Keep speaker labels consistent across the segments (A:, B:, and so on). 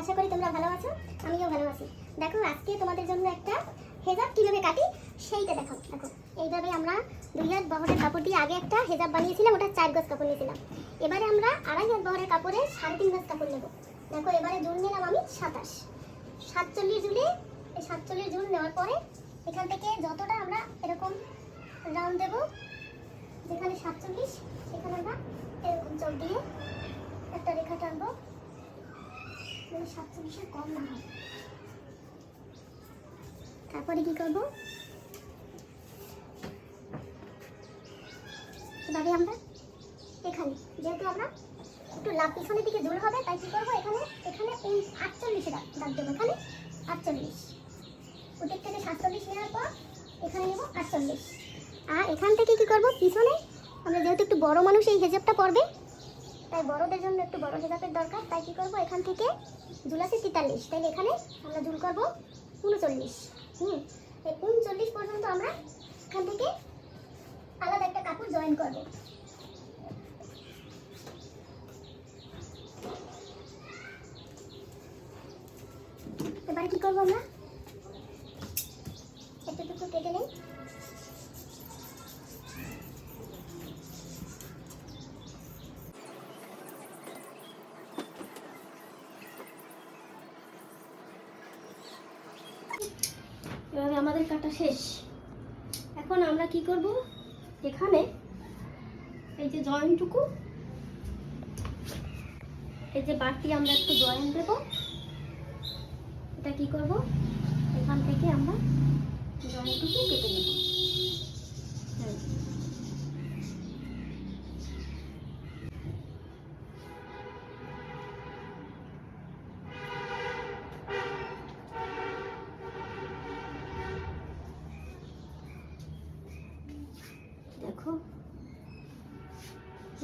A: আশা করি তোমরা ভালো আছো, আমিও ভালো আছি। দেখো, আজকে তোমাদের জন্য একটা হেজাব কীভাবে কাটি, সেইটা দেখো দেখো, এইভাবে আমরা দুই হাত বহরের কাপড় দিয়ে আগে একটা হেজাব বানিয়েছিলাম ওটা চার গজ কাপড় নিয়েছিলাম। এবারে আমরা আড়াই হাত বহরের কাপড়ে সাড়ে তিন গজ কাপড় নেব। দেখো, এবারে জুন নিলাম আমি সাতাশ। সাতচল্লিশ জুলে এই সাতচল্লিশ জুন নেওয়ার পরে এখান থেকে যতটা আমরা এরকম রাউন্ড দেবো, যেখানে সাতচল্লিশ, সেখানে আমরা এরকম চোখ দিয়ে একটা রেখা টানবো। কম না হয়। তারপরে কি করব? এবারে আমরা এখানে, যেহেতু আমরা একটু লাভ পিছনের দিকে দূর হবে, তাই কি করব? এখানে এখানে এই আটচল্লিশে দাগ দেবো। এখানে আটচল্লিশ। ওদের থেকে সাতচল্লিশ নেওয়ার পর এখানে নেব আটচল্লিশ। আর এখান থেকে কি করব? পিছনে, আমরা যেহেতু একটু বড় মানুষ, এই হেজাবটা পড়বে তাই বড়দের জন্য একটু বড় হেজাবের দরকার। তাই কি করব? এখান থেকে জুল আছে তেতাল্লিশ। তাইলে এখানে আমরা জুল করব উনচল্লিশ। হুম, এই উনচল্লিশ পর্যন্ত আমরা এখান থেকে আলাদা একটা কাপড় জয়েন করব। এবার কি করব আমরা? এতটুকু কেটে নেই
B: এভাবে আমাদের কাটা শেষ। এখন আমরা কি করব? এখানে এই যে জয়েন্টটুকু, এই যে বাড়তি আমরা একটু জয়েন্ট দেব। এটা কি করব? এখান থেকে আমরা জয়েন্টটুকু কেটে নেব।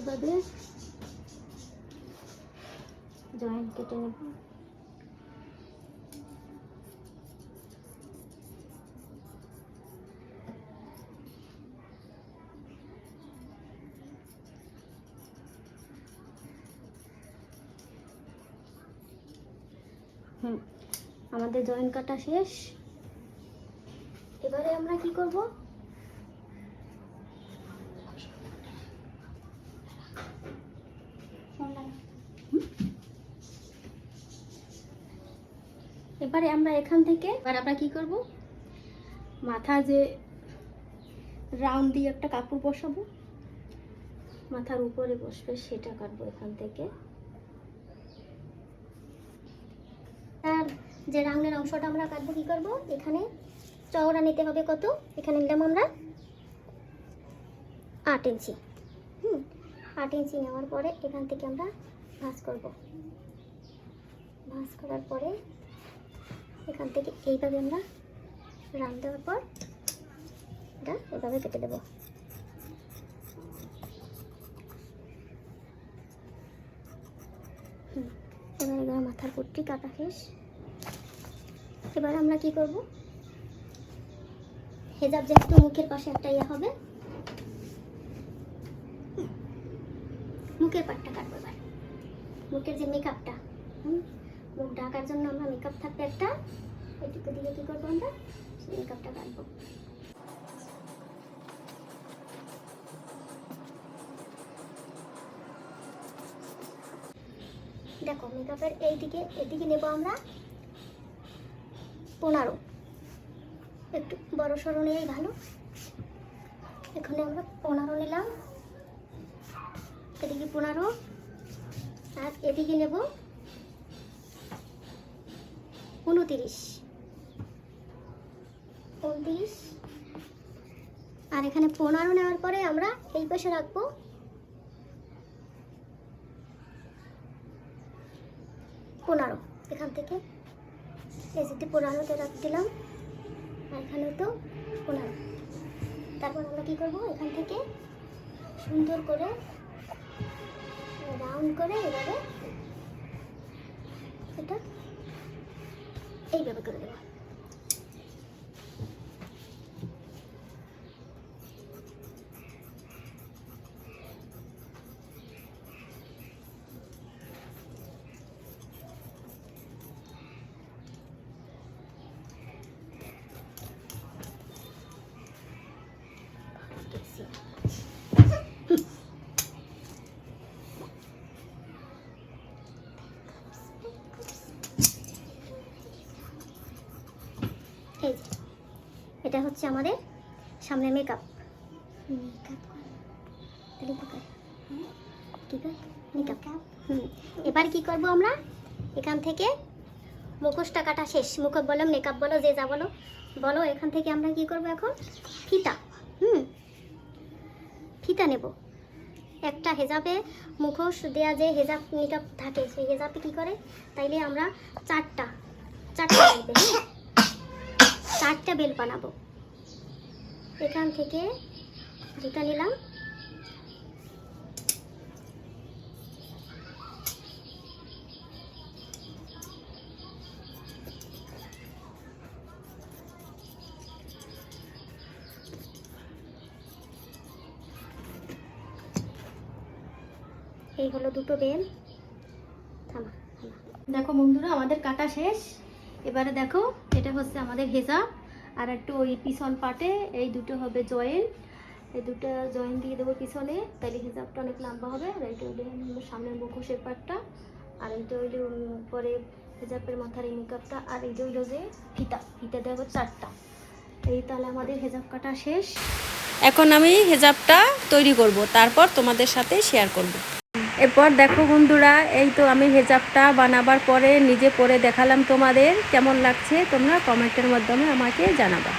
B: এভাবে জয়েন্ট কেটে নেব। আমাদের জয়েন্ট কাটা শেষ। এবারে আমরা কি করব? এবারে আমরা এখান থেকে, এবার আমরা কি করব? মাথা যে রাউন্ড দিয়ে একটা কাপড় বসাবো, মাথার উপরে বসবে সেটা কাটবো এখান থেকে।
A: আর যে রাউন্ডের অংশটা আমরা কাটবো, কি করব? এখানে চওড়া নিতে হবে কত? এখানে নিলাম আমরা আট ইঞ্চি। হুম, আট ইঞ্চি নেওয়ার পরে এখান থেকে আমরা ভাঁজ করব। ভাঁজ করার পরে এখান থেকে এইভাবে আমরা রাউন্ড দেওয়ার পর এটা এভাবে কেটে দেবো। এবার এবার মাথার পট্টি কাটা শেষ। এবার আমরা কি করব? হেজাব যেহেতু মুখের পাশে একটা ইয়ে হবে, মুখের পাটটা কাটবো এবার। মুখের যে মেকআপটা ঢাকার জন্য আমরা মেকআপ থাকবে একটা। এটুকু দিয়ে কি করব আমরা? মেকআপটা কাটবো। দেখো মেকআপের এই দিকে এদিকে নেব আমরা পনেরো। একটু বড় সড়ো নেই ভালো। এখানে আমরা পনেরো নিলাম। এদিকে পনেরো। আর এদিকে নেব উনতিরিশ। উনত্রিশ। আর এখানে পনেরো নেওয়ার পরে আমরা এই পাশে রাখব। পনেরো। এখান থেকে এই পনেরোতে রাখ দিলাম। আর এখানে তো পনেরো। তারপর আমরা কী করব? এখান থেকে সুন্দর করে রাউন্ড করে এভাবে এটা এইভাবে করে দেবো Thank you. এটা হচ্ছে আমাদের সামনে মেকআপ মেকআপ তাহলে কি করে? হ্যাঁ? মেকআপ হুম এবার কি করব আমরা? এখান থেকে মুখোশটা কাটা শেষ। মুখোশ বলো মেকআপ বলো যে যা বলো। বলো এখান থেকে আমরা কি করব এখন? ফিতা। হুম ফিতা নেব। একটা হেজাবে মুখোশ দেয়া যে হেজাব মেকআপ থাকে সেই হেজাবে কি করে? তাইলে আমরা চারটা চারটা লাগবে হ্যাঁ? চারটা বেল বানাবো। এখান থেকে দুটা নিলাম। এই হলো দুটো বেল। থামা।
B: দেখো বন্ধুরা, আমাদের কাটা শেষ। এবারে দেখো, এটা হচ্ছে আমাদের হেজাব। আর একটু ওই পিছন পাটে, এই দুটো হবে জয়েন এই দুটো জয়েন দিয়ে দেবো পিছনে তাহলে হেজাবটা অনেক লম্বা হবে। আর এইটা হলো সামনের মুখোশের পাটটা। আর এইটা হইলে পরে হেজাবের মাথার এই মেকআপটা আর এইটা হইল যে ফিতা। ফিতা দেবো চারটা। এই তাহলে আমাদের হেজাব কাটা শেষ।
C: এখন আমি হেজাবটা তৈরি করব। তারপর তোমাদের সাথে শেয়ার করব। এরপর দেখো বন্ধুরা, এই তো আমি হেজাবটা বানাবার পরে নিজে পরে দেখালাম তোমাদের, কেমন লাগছে তোমরা কমেন্টের মাধ্যমে আমাকে জানাবা।